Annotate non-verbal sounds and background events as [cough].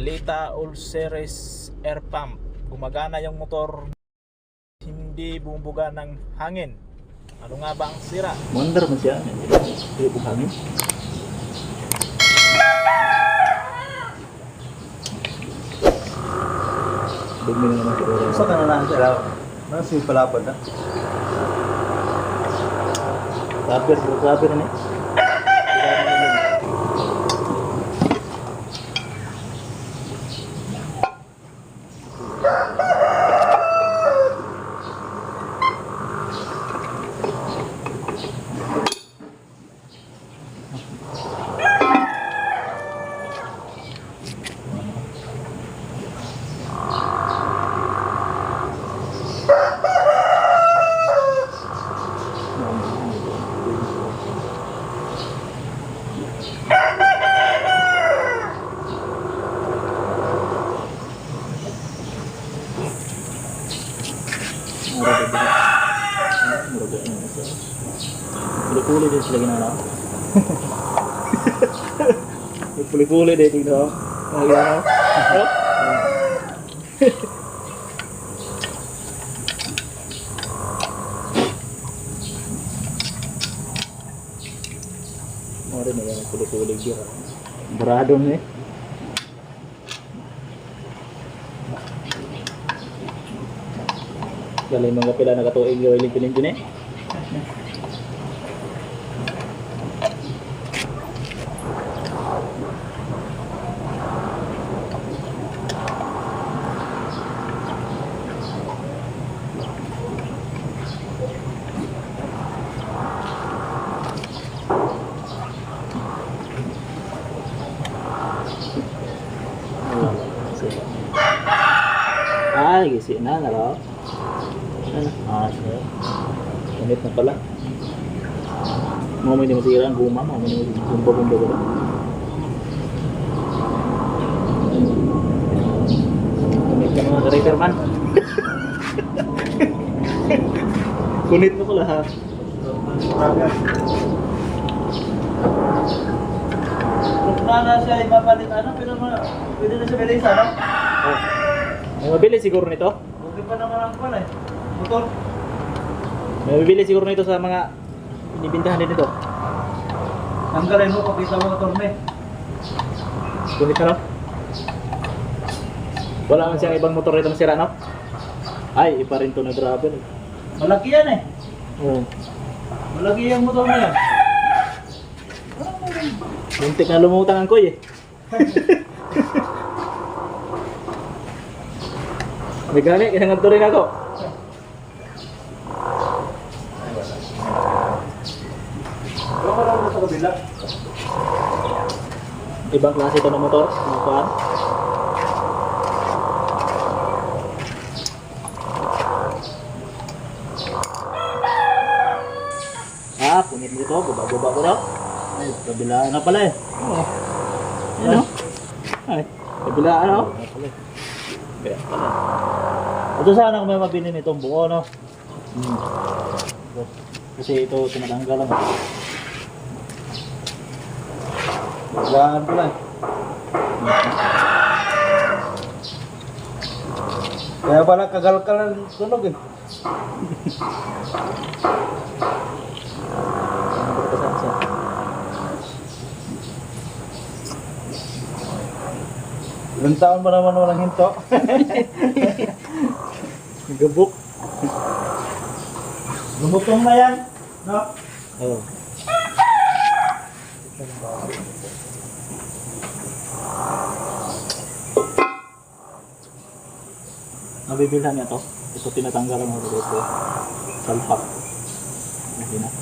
Alita All Series Air Pump. Gumagana yung motor, hindi bumubuga ng hangin. Ano nga ba ang sira? Wonder mo siya. Hindi kami. Dumi na naman siguro. Sa ka na lang sila. Nasa yung palapad na. Rubber, rubber na eh. Mura ba ba? Mura ba yun? Puli-puli din sila ginagawa. May Puli-puli din tingnan. Ang ginagawa. Oh? Mura na yan. Puli-puli gira. Barado na eh. Galing mga pila na katuig yung iling pinindin eh. Ah, gisi na na raw. Ano? Ah, siya. Gamit na pala. Mga may masira ang guma, mga may gumba-gumba ko. Gamit ka mga driver man. [laughs] Kunit mo pala ha. Kung na siya ipapalit ano, pero pwede na siya bilis ano? Oh. May mabili siguro nito. Okay pa naman ang kwan eh. Motor. May mabili siguro nito sa mga binibintahan din nito. Tanggalin mo, pakita mo motor mo eh. Kunit na no? Wala man siyang ibang motor nito na sira no? Ay, ipa rin to na driver. eh. Malaki yan eh. Oo. Malaki yung motor mo yan. Muntik na lumutang ang koy eh. [laughs] May gani, kinangat rin ako. Pero ko lang sa kabila. Ibang klase ito ng motor, mga kuhan. Ah, punit mo ito, baba-baba ko raw. Ay, kabilaan na pala eh. Oo. Ano? Ay, kabilaan na Kaya pala. Ito sana kung may mabili nitong buo, no? Hmm. Kasi ito, tinatanggal lang. Yan pala eh. Kaya pala kagal-kal ang tunog eh. Ilang taon ba naman walang hinto? Gabok. Lumutong na yan. No? Oh. Nabibilhan niya to. Ito tinatanggalan mo dito. Salpak. Hindi na.